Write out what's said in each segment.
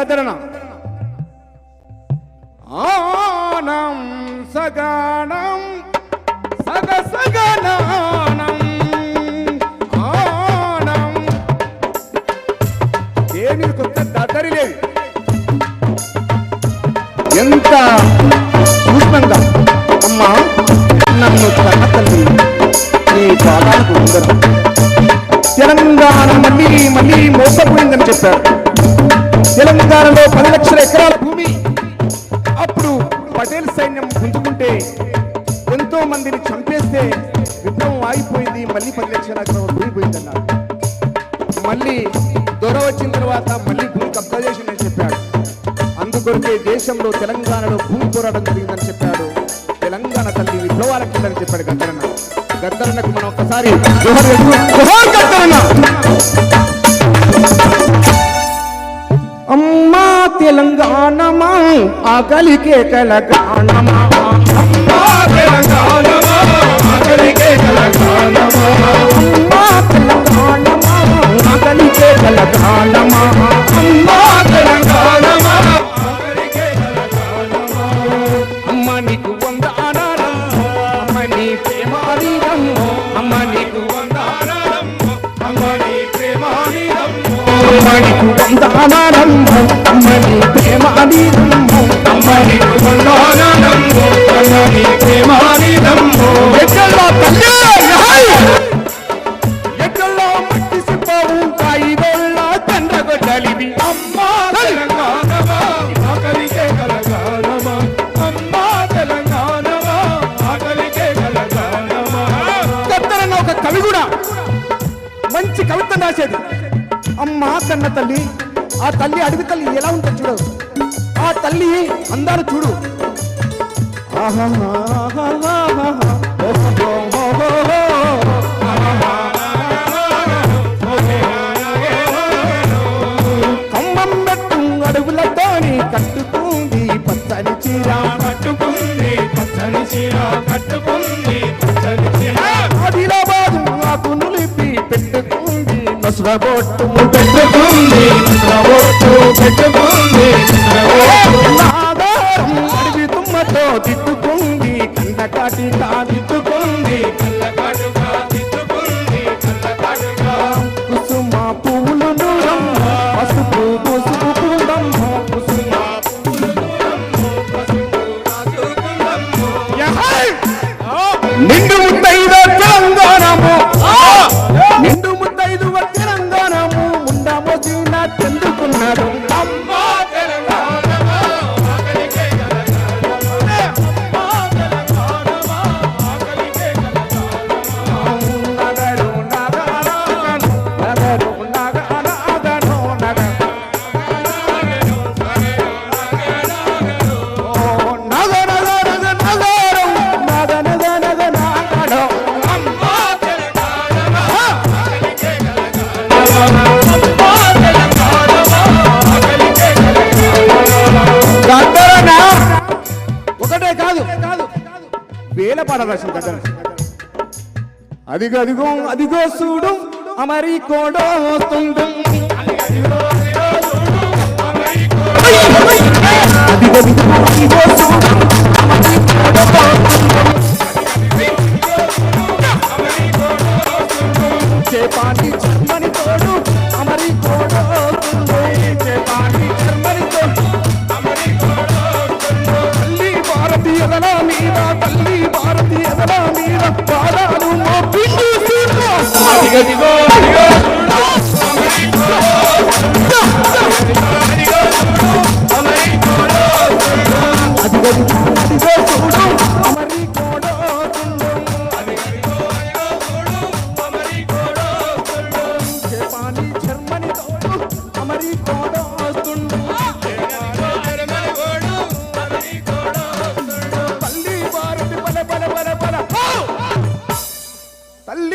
గద్దరన. ఆనం సగానం సగ సగనానం. ఆనం. దేని కొత్త దద్దరి లేదు ఎంత సూక్ష్మంగా అమ్మా నన్ను కన్న తల్లి నీ పాదాలకు వందనం. తెలంగాణ మళ్ళీ మళ్ళీ మోసపోయిందని చెప్పారు. తెలంగాణలో పది లక్షల ఎకరాల భూమి. అప్పుడు పటేల్ సైన్యం గుంజుకుంటే ఎంతో మందిని చంపేస్తే విప్లవం ఆగిపోయింది మళ్ళీ పది లక్షల ఎకరాల భూమి పోయిందన్నారు. మళ్ళీ దొర వచ్చిన తర్వాత మళ్ళీ భూమి కబ్జా చేసిందని చెప్పాడు. అందుకొరకే దేశంలో తెలంగాణలో భూమి పోరాటం జరిగిందని చెప్పాడు. తెలంగాణ తల్లి విప్లవాల కిందని చెప్పాడు గద్దరన్న. గద్దరన్నకు మనం ఒక్కసారి తెలంగాణమా? ఆకలికే కలగానమా? తెలంగాణమా? తెలంగాణ ప్రేమారీరమ్మో అమ్మ. నీకు వంద ఆనారమ్మో అమ్మ. నీ ప్రేమారీరమ్మో ఎక్కడ తల్లి? కవిత్వం అమ్మ కన్న తల్లి ఆ తల్లి అడవి తల్లి ఎలా ఉంటుంది చూడు. ఆ తల్లి అందాలు చూడు. ఆహాహాహాహాహా. కమ్మం పెట్టు అడుగులతోని కట్టుకుంది పచ్చని చీరా. పెట్టుకుంది నసురబొట్టు పెట్టుకుంది నసురబొట్టు పెట్టుకుంది నాదారం తుమ్మతో తిట్టుకుంది కందకాటి కాదిట్టుకుంది కందకాటుగా తిట్టుకుంది ఒకటే కాదు. వేల పాట గద్దర అదిగో అదిగో అదిగో చూడు అమరి కోడో వస్తుంది. అదిగో అదిగో చూడు చేపాటి చర్మని Diga de gol!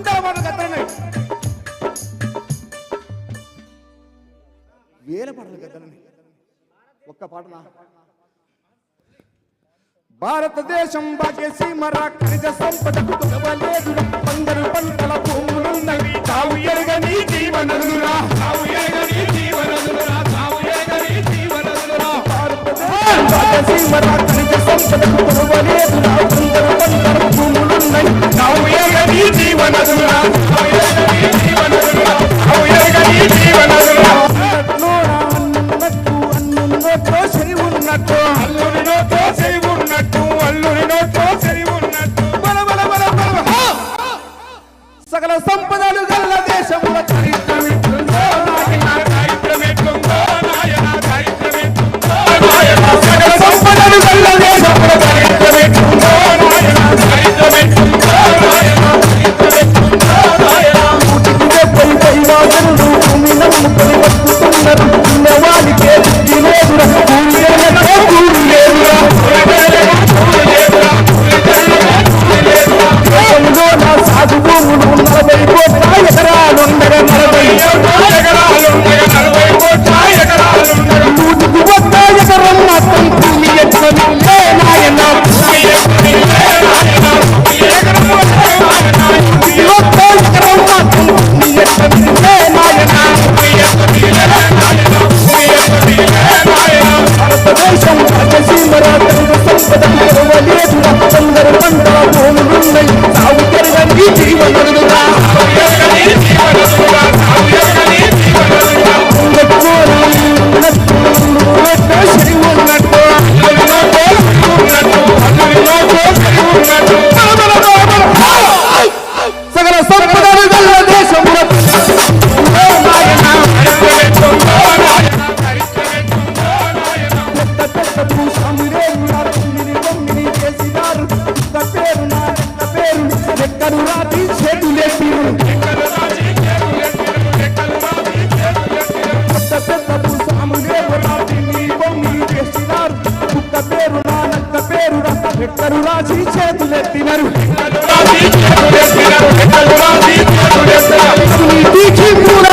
వందల కోట్లు గద్దలున్నాయి వేల పాటలు గద్దలున్నాయి ఒక్క పాటనా భారతదేశం పంటల భూములున్నవి. తావు ఎరగని తావు ఎరగని తావు ఎరగని భారతదేశం పంటల భూములు Now we are ready to see one another. ఎక్కలు రాసి చేతులెత్తినరు. దీక్షింపుల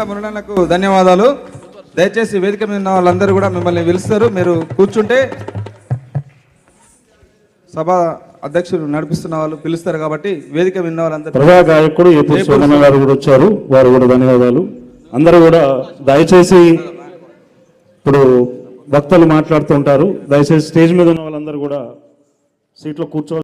మురళ మురళలకు ధన్యవాదాలు. దయచేసి వేదిక మీద ఉన్న వాళ్ళందరూ కూడా మిమ్మల్ని పిలుస్తారు. మీరు కూర్చుంటే సభ అధ్యక్షులు నడిపిస్తున్న వాళ్ళు పిలుస్తారు కాబట్టి వేదిక విన్న వాళ్ళందరూ ప్రజా గాయకుడు ఏపీ సోమన్న గారు కూడా వచ్చారు. వారు కూడా ధన్యవాదాలు. అందరూ కూడా దయచేసి ఇప్పుడు భక్తులు మాట్లాడుతుంటారు దయచేసి స్టేజ్ మీద ఉన్న వాళ్ళందరూ కూడా సీట్లో కూర్చోవాలి